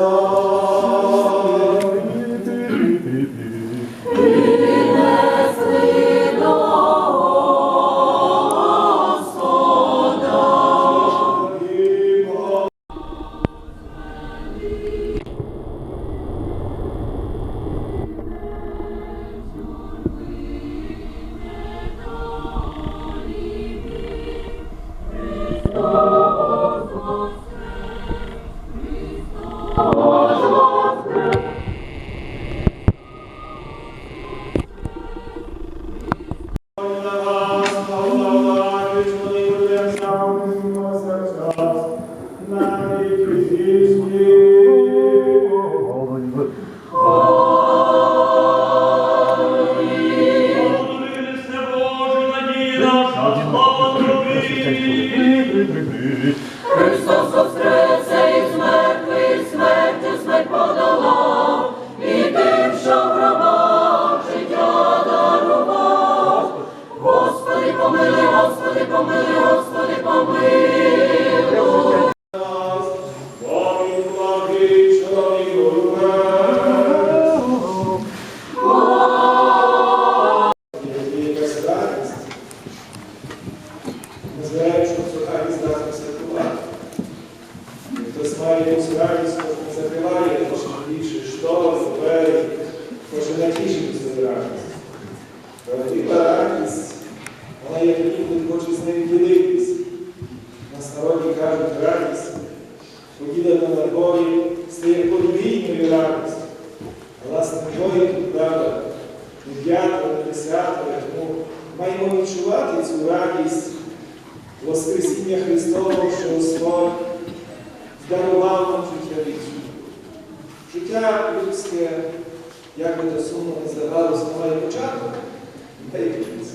Lord. Подвійною. Власне, двоє тут правда, не п'ятеро, не десятеро, тому маємо відчувати цю радість Воскресіння Христового, що Господь дарував нам життя вічне. Життя людське, як би сумно не здавалося, має початок, та й кінець.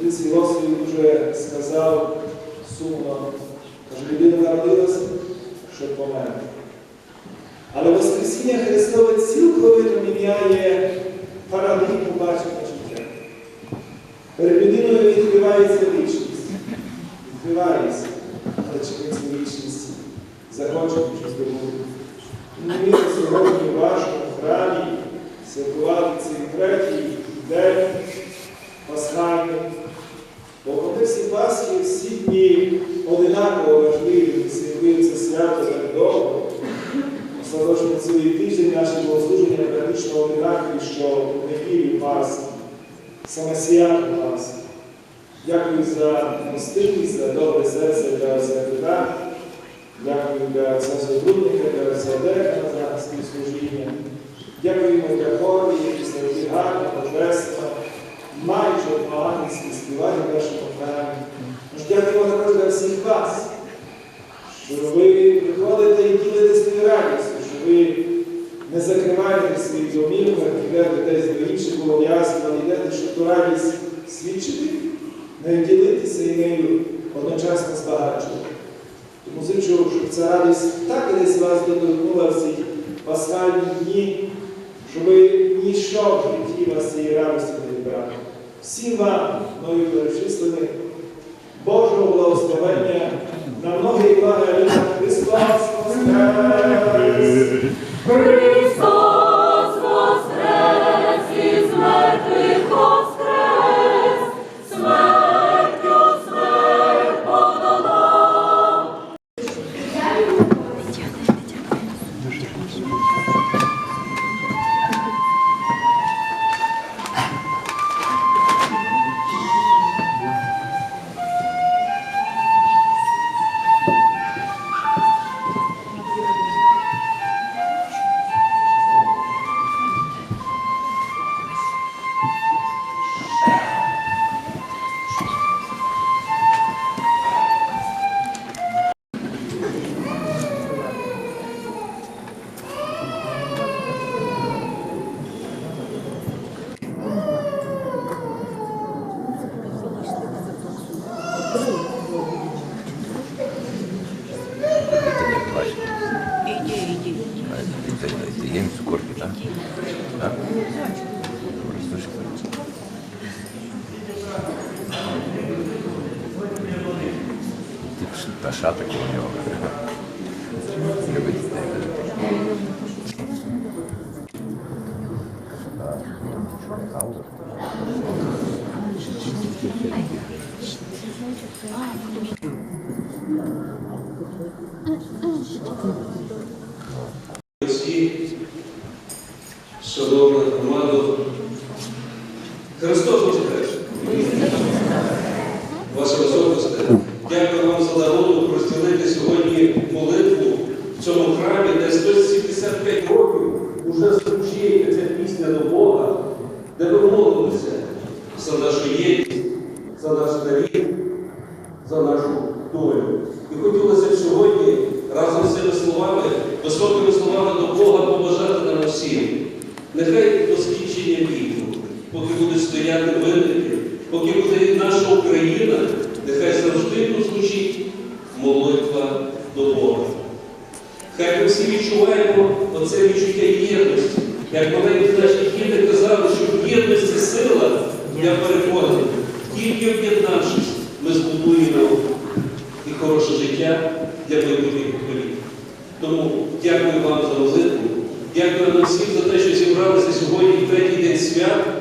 Один розповідь вже сказав сумно, каже, людина народилася, щоб померти. Але Воскресіння Христове цілковито міняє парадигму бачення життя. Перед людиною відкривається вічність. Відкривається, але ми вічність захочемо щось здобути. Мені сьогодні важко в храмі святкувати цей третій день пасхальний. Бо в контексті Пасхи всі дні Остаточно цілий тиждень наші богослуження практично одинакові, що в неділю Пасхи, саме свято Пасхи. Дякую за гостинність, за добре серце для Петра. Дякую для Сотрудника, для Деха за співслужіння. Дякуємо для хорі, які стали гарно, божественно, майже поганські співати в нашому храмі. Дякуємо також для всіх вас, що ви приходите і ділитесь тою радістю, що ви не закриваєте свої домівки, йдете десь до інших обов'язків, але йдете, щоб ту радість свідчити, нею ділитися і нею одночасно збагачувати. Тому зичу, щоб ця радість так і десь вас доторкнула в ці пасхальні дні, щоб ніщо в житті вас цієї радості не відбрали. Всім вам, нові перечислені, Божого благословення на многі благи Христос Воскрес! маєте? Є цукорки, так? Так? Добре, слушайте. Ти та шата коло нього. Любить дітей. Аудор. Thank you. Шановна громада. Христос Воскрес! Ваша високосте, дякую вам за нагоду розділити сьогодні молитву в цьому храмі, де 175 років уже звучить ця пісня до Бога, де ми молимося за нашу єдність, за наш нарід, за нашу долю. І хотілося б сьогодні разом з цими словами, високими словами до Бога побажати нам усім. Нехай до скінчення віку, поки стояти винники, поки буде наша Україна, нехай завжди прозвучить молитва до Бога. Хай ми всі відчуваємо оце відчуття єдності. Як маленькі наші діти казали, що єдність це сила, я переконаний. Тільки об'єднавшись, ми збудуємо і хороше життя для майбутніх поколінь. Тому дякую вам за молитву. Дякую нам всім за те, що зібралися сьогодні в третій день свят.